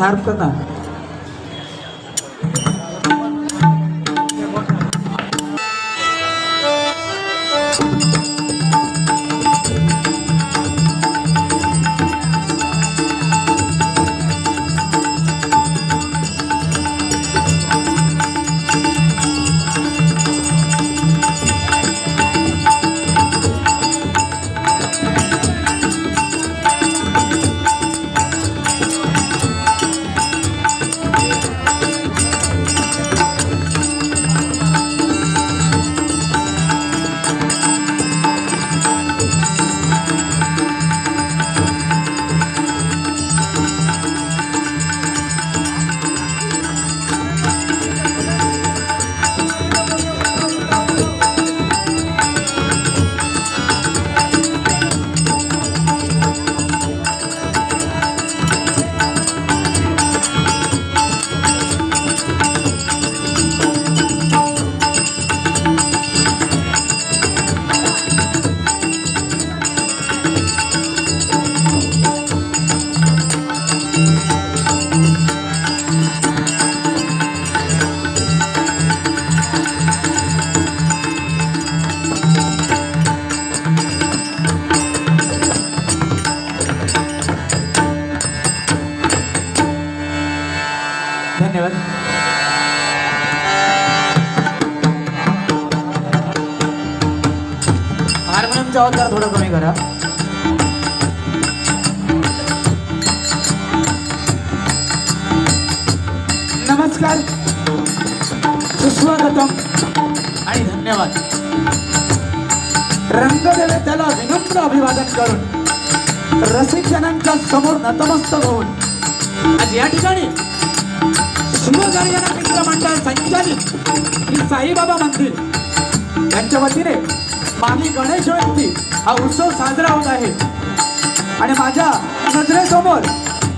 Sharp कर आवाज जरा थोडं कमी करा. नमस्कार. सुस्वागतम. आणि धन्यवाद. रंगदेवे त्याला विनम्र अभिवादन करून रसिकजनांच्या समोर नतमस्तक होऊन आज या ठिकाणी शिवगर्जना मित्र मंडळ संचालित श्री साईबाबा मंदिर यांच्या वतीने मामी गणेश जयंती हा उत्सव साजरा होत आहे. आणि माझ्या नजरेसमोर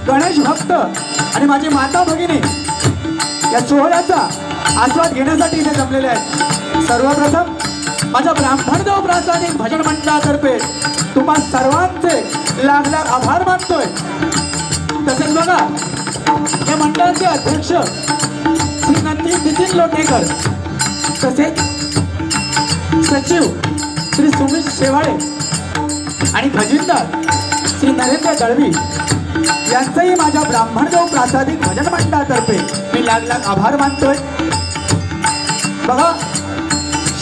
गणेश भक्त आणि माझी माता भगिनी या सोहळ्याचा आस्वाद घेण्यासाठी इथे जमलेले आहेत. सर्वप्रथम माझ्या ब्राह्मणदेव प्रासादिक भजन मंडळातर्फे तुम्हा सर्वांचे लाख लाख आभार मानतोय. तसेच बघा या मंडळाचे अध्यक्ष श्री नंदी नितीन लोटेकर तसेच सचिव श्री सुमित शेवाळे आणि खजिनदार श्री नरेंद्र दळवी यांचंही माझ्या ब्राह्मणदेव प्रासादिक भजन मंडळातर्फे मी लाख लाख आभार मानतोय. बघा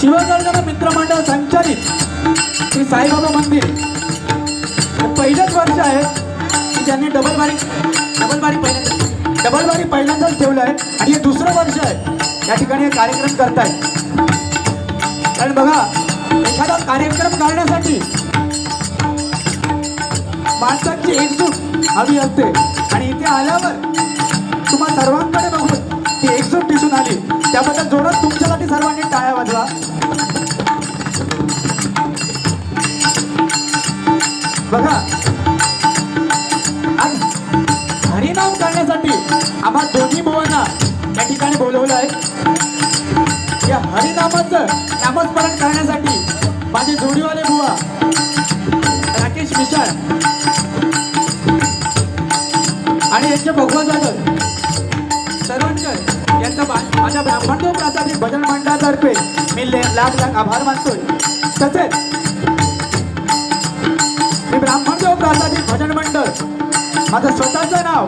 शिवगर्जन मित्रमंडळ संचालित श्री साईबाबा मंदिर हे पहिलंच वर्ष आहे की ज्यांनी डबल बारी डबल बारी पहिल्यांदा डबल बारी पहिल्यांदाच ठेवलं आहे आणि हे दुसरं वर्ष आहे. या ठिकाणी हे कार्यक्रम करतायत. कारण बघा एखादा कार्यक्रम करण्यासाठी माणसांची एकजूट हवी असते. आणि इथे आल्यावर तुम्हा सर्वांकडे बघून ती एकजूट दिसून आली. त्याबद्दल जोडत तुमच्यासाठी सर्वांनी टाळ्या वाजवा. बघा. आज हरिनाम करण्यासाठी आम्हा दोन्ही बुवांना या ठिकाणी बोलवलं आहे. या नामस्मरण करण्यासाठी माझे जोडीवाले बुवा राकेश मिशाळ आणि यांचे भगवान जाधव. सर्वांकर यांचा माझ्या ब्राह्मणदेव प्रासादिक भजन मंडळातर्फे मी ले- लाख लाख आभार मानतोय. तसेच मी ब्राह्मणदेव प्रासादिक भजन मंडळ माझं स्वतःचं नाव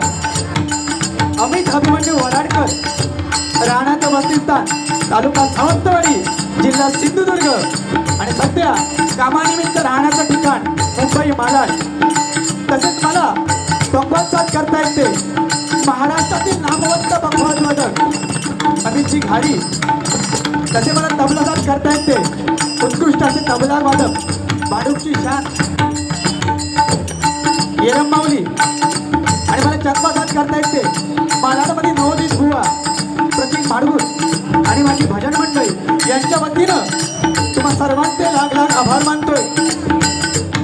अमित अभिमन्यू वराडकर राहण्याचं वसिस्थान तालुका सावंतवाडी जिल्हा सिंधुदुर्ग. आणि सध्या कामानिमित्त राहण्याचं ठिकाण मुंबई मालाड. तसेच मला पक्वान करता येते. महाराष्ट्रातील नामवंत पक्वान वादक अमितजी घाडी तसे मला तबलासात करता येते. उत्कृष्ट असे तबला वादक बाडूकची शान. येरंबावली आणि मला चकवा करता येते. मालाडमध्ये नवोदित बुवा प्रतीक माडगूर आणि माझी भजन मंडळी यांच्या वतीनं तुम्हा सर्वांचे लाख लाख आभार मानतोय.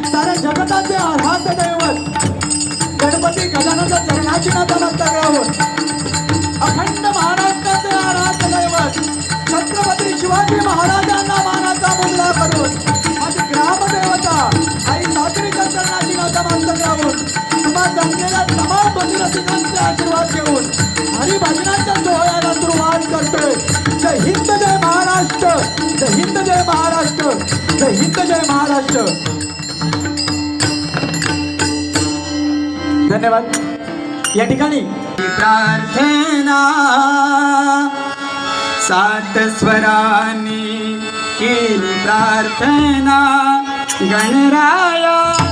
साऱ्या जगताचे आराध दैवत गणपती गजानंद चरणाची नाता नसतावर अखंड महाराष्ट्राचे आराध दैवत छत्रपती शिवाजी महाराज महाराष्ट्र. जय हिंद जय महाराष्ट्र. जय हिंद जय महाराष्ट्र. धन्यवाद. या ठिकाणी प्रार्थना सात स्वरानी केली प्रार्थना. गणराया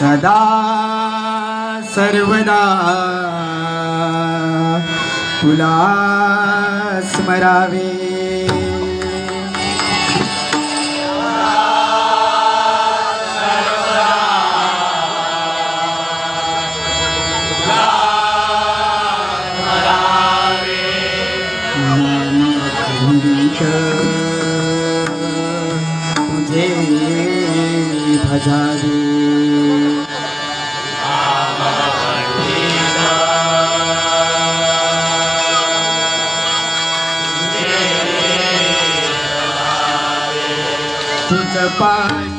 सदा सर्वदा तुला स्मरावे. goodbye.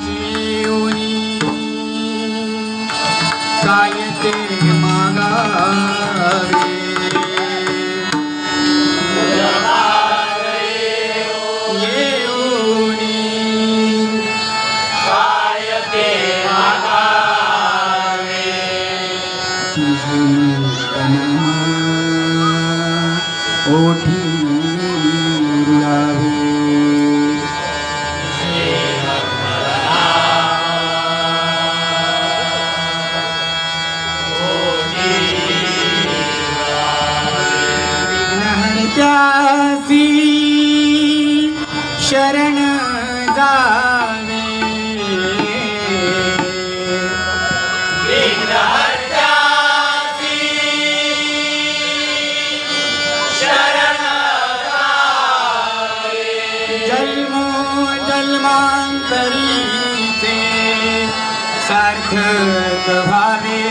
भारी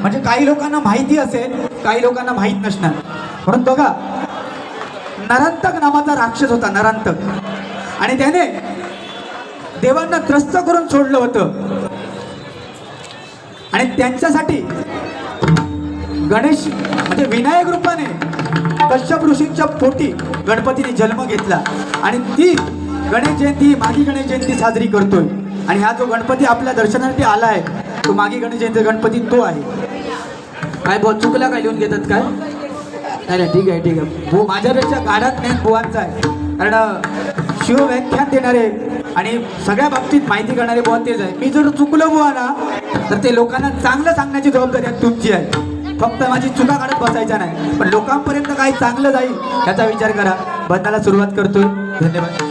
म्हणजे काही लोकांना माहिती असेल काही लोकांना माहीत नसणार. म्हणून बघा नरांतक नावाचा राक्षस होता नरांतक. आणि त्याने देवांना त्रस्त करून सोडलं होतं. आणि त्यांच्यासाठी गणेश म्हणजे विनायक रूपाने कश्यप ऋषींच्या पोटी गणपतीने जन्म घेतला. आणि ती गणेश जयंती मागी गणेश जयंती साजरी करतोय. आणि हा जो गणपती आपल्या दर्शनासाठी आला आहे तो मागी गणेश जयंती गणपती तो आहे. काय बुवा चुकला काय लिहून घेतात काय? नाही नाही ठीक आहे ठीक आहे. भू माझ्यापेक्षा गाढात नाही बुवांचा आहे. कारण शिव शिवव्याख्यान देणारे आणि सगळ्या बाबतीत माहिती करणारे बुवा तेच आहे. मी जर चुकलो बुवा ना तर ते लोकांना चांगलं सांगण्याची जबाबदारी आहे तुमची आहे. फक्त माझी चुका काढत बसायच्या नाही. पण लोकांपर्यंत काही चांगलं जाईल याचा विचार करा. बंदाला सुरुवात करतोय. धन्यवाद.